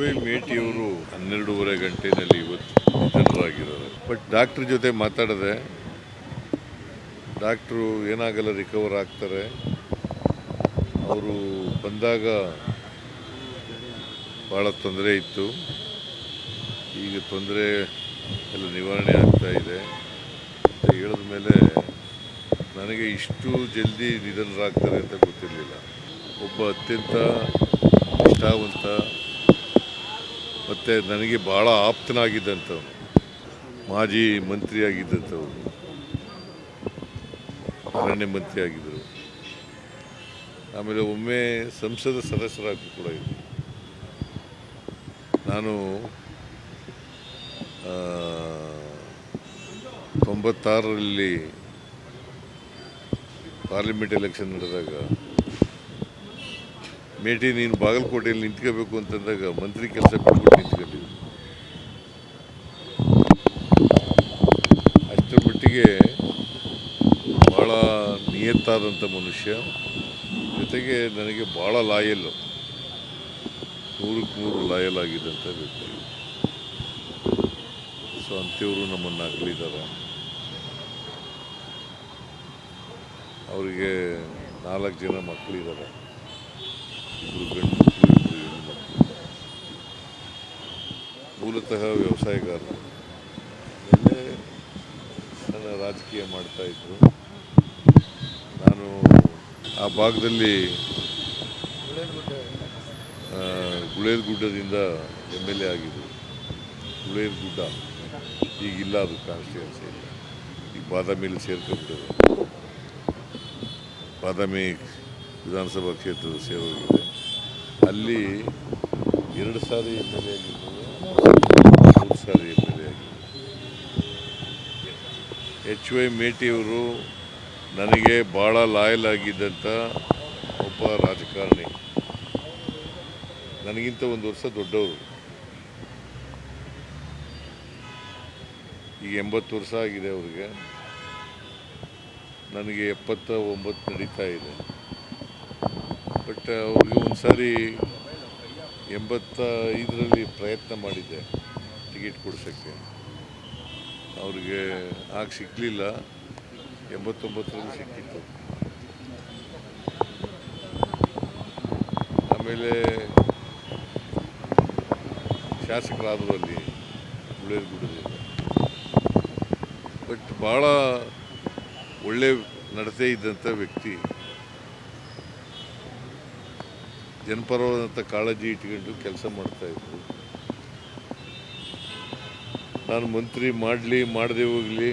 Y ಮೇಟಿಯವರು ಹನ್ನೆರಡೂವರೆ ಗಂಟೆನಲ್ಲಿ ಇವತ್ತು ಜನರಾಗಿದ್ದಾರೆ but doctor ಜೊತೆ ಮಾತಾಡಿದೆ ಡಾಕ್ಟ್ರು ಏನಾಗಲ್ಲ ರಿಕವರ್ ಆಗ್ತಾರೆ. ಅವರು ಬಂದಾಗ ಭಾಳ ತೊಂದರೆ ಇತ್ತು. ಈಗ ತೊಂದರೆ ಎಲ್ಲ ನಿವಾರಣೆ ಆಗ್ತಾ ಇದೆ. ಅಂತ ಹೇಳಿದ ಮೇಲೆ ನನಗೆ ಇಷ್ಟು ಜಲ್ದಿ ನಿಧನರಾಗ್ತಾರೆ ಅಂತ ಗೊತ್ತಿರಲಿಲ್ಲ. ಒಬ್ಬ ಅತ್ಯಂತ ನಿಷ್ಠಾವಂತ ಮತ್ತು ನನಗೆ ಭಾಳ ಆಪ್ತನಾಗಿದ್ದಂಥವನು, ಮಾಜಿ ಮಂತ್ರಿಯಾಗಿದ್ದಂಥವ್ರು ಅರಣ್ಯ ಮಂತ್ರಿ ಆಗಿದ್ದರು ಆಮೇಲೆ ಒಮ್ಮೆ ಸಂಸದ ಸದಸ್ಯರಾಗಿ ಕೂಡ ಇದ್ದರು. ನಾನು ತೊಂಬತ್ತಾರರಲ್ಲಿ ಪಾರ್ಲಿಮೆಂಟ್ ಎಲೆಕ್ಷನ್ ನಡೆದಾಗ ಮೇಟಿ, ನೀನು ಬಾಗಲಕೋಟೆಯಲ್ಲಿ ನಿಂತ್ಕೋಬೇಕು ಅಂತಂದಾಗ ಮಂತ್ರಿ ಕೆಲಸ ಬಿಟ್ಬಿಟ್ಟು ನಿಂತ್ಕೊಂಡಿದ್ದೆ. ಅಷ್ಟರ ಮಟ್ಟಿಗೆ ಭಾಳ ನಿಯತ್ತಾದಂಥ ಮನುಷ್ಯ. ಜೊತೆಗೆ ನನಗೆ ಭಾಳ ಲಾಯಲ್ಲು ನೂರಕ್ಕೆ ನೂರು ಲಾಯಲ್ ಆಗಿದ್ದಂಥ ವ್ಯಕ್ತಿ. ಸೊ, ಅಂಥವರು ನಮ್ಮನ್ನು ಅಗಲಿದ್ದಾರೆ. ಅವರಿಗೆ ನಾಲ್ಕು ಜನ ಮಕ್ಕಳಿದ್ದಾರೆ. ಮೂಲತಃ ವ್ಯವಸಾಯಗಾರರು. ಮೇಲೆ ನನ್ನ ರಾಜಕೀಯ ಮಾಡ್ತಾ ಇದ್ರು. ನಾನು ಆ ಭಾಗದಲ್ಲಿ ಆ, ಗುಳೇದ ಗುಡ್ಡದಿಂದ ಎಂ ಎಲ್ ಎ ಆಗಿದ್ದರು ಗುಳೇದ ಗುಡ್ಡ ಈಗಿಲ್ಲ ಅದು ಕಾನ್ಸ್ಟಿಟ್ಯೂನ್ಸಿ ಈಗ ಬಾದಾಮಿಯಲ್ಲಿ ಸೇರ್ಕೊಂಡ್ಬಿಟ್ಟಿದೆ. ಬಾದಾಮಿ ವಿಧಾನಸಭಾ ಕ್ಷೇತ್ರದ ಸೇವೆಗಿದೆ ಅಲ್ಲಿ ಎರಡು ಸಾರಿ ಎಂ ಎಲ್ ಎ ಮೂರು ಸಾರಿ M L A H Y ಮೇಟಿಯವರು ನನಗೆ ಭಾಳ ಲಾಯಲ್ ಆಗಿದ್ದಂಥ ಒಬ್ಬ ರಾಜಕಾರಣಿ. ನನಗಿಂತ ಒಂದು ವರ್ಷ ದೊಡ್ಡವರು. ಈಗ ಎಂಬತ್ತು ವರ್ಷ ಆಗಿದೆ ಅವರಿಗೆ. ನನಗೆ ಎಪ್ಪತ್ತ ಒಂಬತ್ತು ನಡೀತಾ ಇದೆ. ಬಟ್ ಅವ್ರಿಗೆ ಒಂದು ಸಾರಿ ಎಂಬತ್ತ ಐದರಲ್ಲಿ ಪ್ರಯತ್ನ ಮಾಡಿದ್ದೆ ಟಿಕೆಟ್ ಕೊಡಿಸೋಕ್ಕೆ. ಅವ್ರಿಗೆ ಆಗ ಸಿಕ್ಕಲಿಲ್ಲ ಎಂಬತ್ತೊಂಬತ್ತರಲ್ಲಿ ಸಿಕ್ಕಿತ್ತು. ಆಮೇಲೆ ಶಾಸಕರಾದರು ಅಲ್ಲಿ ಬಿಡೋದಿಲ್ಲ ಬಟ್ ಭಾಳ ಒಳ್ಳೆ ನಡತೆ ಇದ್ದಂಥ ವ್ಯಕ್ತಿ. ಜನಪರವಾದಂಥ ಕಾಳಜಿ ಇಟ್ಕೊಂಡು ಕೆಲಸ ಮಾಡ್ತಾಯಿದ್ರು ನಾನು ಮಂತ್ರಿ ಮಾಡಲಿ, ಮಾಡದೆ ಹೋಗಲಿ,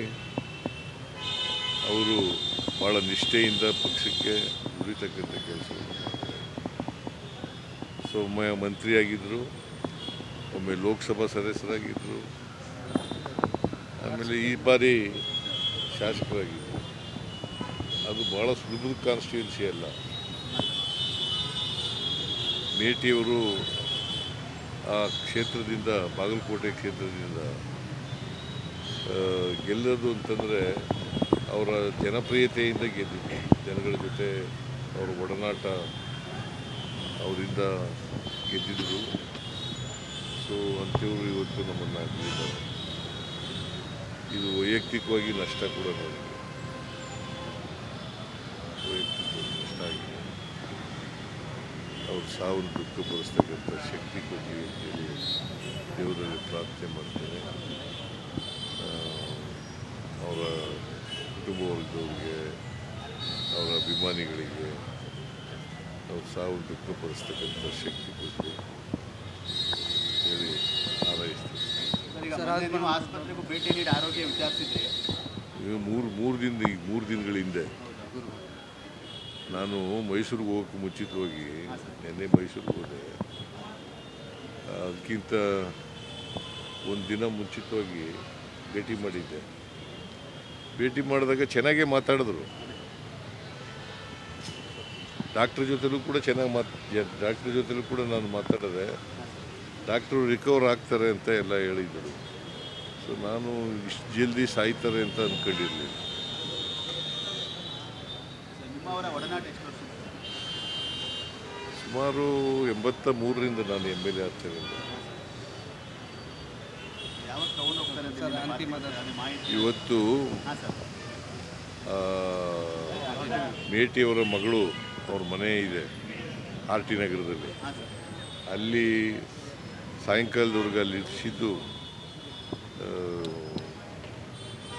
ಅವರು ಭಾಳ ನಿಷ್ಠೆಯಿಂದ ಪಕ್ಷಕ್ಕೆ ದುಡಿತಕ್ಕಂಥ ಕೆಲಸ ಸೊ, ಒಮ್ಮೆ ಆಗಿದ್ರು, ಒಮ್ಮೆ ಲೋಕಸಭಾ ಸದಸ್ಯರಾಗಿದ್ದರು ಆಮೇಲೆ ಈ ಬಾರಿ ಶಾಸಕರಾಗಿದ್ದರು ಅದು ಭಾಳ ಸುಲಭದ ಕಾನ್ಸ್ಟಿಟ್ಯೂನ್ಸಿ ಅಲ್ಲ. ಮೇಟಿಯವರು ಆ ಕ್ಷೇತ್ರದಿಂದ, ಬಾಗಲಕೋಟೆ ಕ್ಷೇತ್ರದಿಂದ ಗೆಲ್ಲೋದು ಅಂತಂದರೆ ಅವರ ಜನಪ್ರಿಯತೆಯಿಂದ ಗೆದ್ದಿದ್ದು ಜನಗಳ ಜೊತೆ ಅವರ ಒಡನಾಟ ಅವರಿಂದ ಗೆದ್ದಿದ್ದರು ಸೊ ಅಂಥವ್ರು ಇವತ್ತು ನಮ್ಮನ್ನು ಇದು ವೈಯಕ್ತಿಕವಾಗಿ ನಷ್ಟ ಕೂಡ ನನಗೆ ವೈಯಕ್ತಿಕವಾಗಿ ನಷ್ಟ ಆಗಿದೆ ಅವ್ರ ಸಾವನ್ನು ದುಃಖಪಡಿಸ್ತಕ್ಕಂಥ ಶಕ್ತಿ ಕೊಡಲಿ ಅಂತೇಳಿ ದೇವರಲ್ಲಿ ಪ್ರಾರ್ಥನೆ ಮಾಡ್ತೇನೆ ಅವರ ಕುಟುಂಬ ವರ್ಗದವ್ರಿಗೆ ಅವರ ಅಭಿಮಾನಿಗಳಿಗೆ ಅವ್ರ ಸಾವು ದುಃಖಪಡಿಸ್ತಕ್ಕಂಥ ಶಕ್ತಿ ಕೊಟ್ಟು ಹೇಳಿ ನೀವು ಆಸ್ಪತ್ರೆಗೂ ಭೇಟಿ ನೀಡಿ ಆರೋಗ್ಯ ವಿಚಾರಿಸಿದ್ರಿ. ಈಗ ಮೂರು ಮೂರು ದಿನದ ಈಗ ಮೂರು ದಿನಗಳ ಹಿಂದೆ ನಾನು ಮೈಸೂರಿಗೆ ಹೋಗೋಕ್ಕೆ ಮುಂಚಿತವಾಗಿ ನಿನ್ನೆ ಮೈಸೂರಿಗೆ ಹೋದೆ. ಅದಕ್ಕಿಂತ ಒಂದು ದಿನ ಮುಂಚಿತವಾಗಿ ಭೇಟಿ ಮಾಡಿದ್ದೆ. ಭೇಟಿ ಮಾಡಿದಾಗ ಚೆನ್ನಾಗೇ ಮಾತಾಡಿದ್ರು. ಡಾಕ್ಟ್ರ್ ಜೊತೆಲೂ ಕೂಡ ಚೆನ್ನಾಗಿ ಮಾತು ಡಾಕ್ಟ್ರ್ ಜೊತೆಲೂ ಕೂಡ ನಾನು ಮಾತಾಡಿದೆ, ಡಾಕ್ಟ್ರು ರಿಕವರ್ ಆಗ್ತಾರೆ ಅಂತ ಎಲ್ಲ ಹೇಳಿದರು. ಸೊ ನಾನು ಇಷ್ಟು ಜಲ್ದಿ ಸಾಯ್ತಾರೆ ಅಂತ ಅಂದ್ಕೊಂಡಿರಲಿಲ್ಲ ನಿಮ್ಮವರ ಒಡನಾಟ ಎಷ್ಟು ವರ್ಷ? ಸುಮಾರು ಎಂಬತ್ತ ಮೂರರಿಂದ ನಾನು ಎಂ ಎಲ್ ಎ ಆಗ್ತೇನೆ ಯಾವ ತಗೊಂಡು ಹೋಗ್ತಾರೆ ಅಂತ ನಿಮ್ಮ ಮಾತಿಗೆ ಮಾಹಿತಿ. ಇವತ್ತು ಹಾಂ ಸರ್. ಆ, ಮೇಟಿಯವರ ಮಗಳು ಅವ್ರ ಮನೆ ಇದೆ ಆರ್ ಟಿ ನಗರದಲ್ಲಿ. ಹಾಂ ಸರ್. ಅಲ್ಲಿ ಸಾಯಂಕಾಲದವರೆಗೆ ಅಲ್ಲಿ ಇರಿಸಿದ್ದು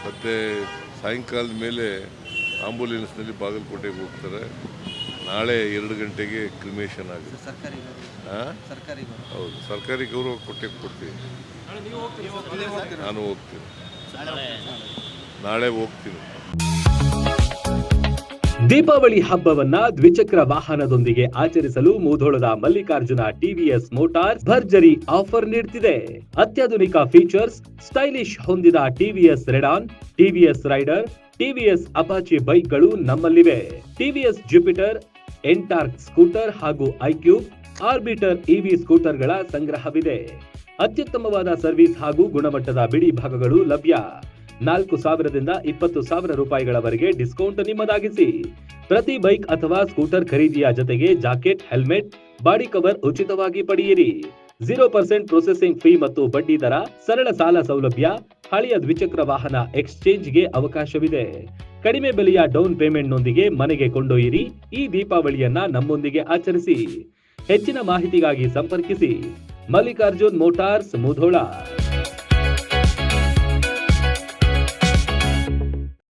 ಮತ್ತು ಸಾಯಂಕಾಲದ ಮೇಲೆ ಆಂಬುಲೆನ್ಸ್ನಲ್ಲಿ ಬಾಗಲಕೋಟೆಗೆ ಹೋಗ್ತಾರೆ. ನಾಳೆ ಎರಡು ಗಂಟೆಗೆ ಕ್ರಿಮೇಷನ್ ಆಗುತ್ತೆ. ಸರ್ಕಾರಿ ಹಾಂ ಸರ್ಕಾರಿ ಹೌದು ಸರ್ಕಾರಿ ಗೌರವ ಕೊಟ್ಟೆ ಕೊಡ್ತೀವಿ. ನಾನು ಹೋಗ್ತೀನಿ. ನಾಳೆ ಹೋಗ್ತೀನಿ. ದೀಪಾವಳಿ ಹಬ್ಬವನ್ನ ದ್ವಿಚಕ್ರ ವಾಹನದೊಂದಿಗೆ ಆಚರಿಸಲು ಮೂಧೋಳದ ಮಲ್ಲಿಕಾರ್ಜುನ ಟಿವಿಎಸ್ ಮೋಟಾರ್ ಭರ್ಜರಿ ಆಫರ್ ನೀಡುತ್ತಿದೆ ಅತ್ಯಾಧುನಿಕ ಫೀಚರ್ಸ್ ಸ್ಟೈಲಿಶ್ ಹೊಂದಿದ TVS Radeon TVS Raider TVS Apache ಬೈಕ್ಗಳು ನಮ್ಮಲ್ಲಿವೆ. ಟಿವಿಎಸ್ ಜುಪಿಟರ್ ಎಂಟಾರ್ಕ್ ಸ್ಕೂಟರ್ ಹಾಗೂ ಐಕ್ಯೂಬ್ ಆರ್ಬಿಟರ್ ಇವಿ ಸ್ಕೂಟರ್ಗಳ ಸಂಗ್ರಹವಿದೆ. ಅತ್ಯುತ್ತಮವಾದ ಸರ್ವಿಸ್ ಹಾಗೂ ಗುಣಮಟ್ಟದ ಬಿಡಿ ಭಾಗಗಳು ಲಭ್ಯ. ನಾಲ್ಕು ಸಾವಿರದಿಂದ ಇಪ್ಪತ್ತು ಸಾವಿರ ರೂಪಾಯಿಗಳವರೆಗೆ ಡಿಸ್ಕೌಂಟ್ ನಿಮ್ಮದಾಗಿಸಿ. ಪ್ರತಿ ಬೈಕ್ ಅಥವಾ ಸ್ಕೂಟರ್ ಖರೀದಿಯ ಜೊತೆಗೆ ಜಾಕೆಟ್, ಹೆಲ್ಮೆಟ್, ಬಾಡಿ ಕವರ್ ಉಚಿತವಾಗಿ ಪಡೆಯಿರಿ. ಜೀರೋ ಪರ್ಸೆಂಟ್ ಪ್ರೊಸೆಸಿಂಗ್ ಫೀ ಮತ್ತು ಬಡ್ಡಿ ದರ, ಸರಳ ಸಾಲ ಸೌಲಭ್ಯ, ಹಳೆಯ ದ್ವಿಚಕ್ರ ವಾಹನ ಎಕ್ಸ್ಚೇಂಜ್ಗೆ ಅವಕಾಶವಿದೆ. ಕಡಿಮೆ ಬೆಲೆಯ ಡೌನ್ ಪೇಮೆಂಟ್ನೊಂದಿಗೆ ಮನೆಗೆ ಕೊಂಡೊಯ್ಯಿರಿ. ಈ ದೀಪಾವಳಿಯನ್ನ ನಮ್ಮೊಂದಿಗೆ ಆಚರಿಸಿ. ಹೆಚ್ಚಿನ ಮಾಹಿತಿಗಾಗಿ ಸಂಪರ್ಕಿಸಿ. Mallikarjun motors, Mudhol.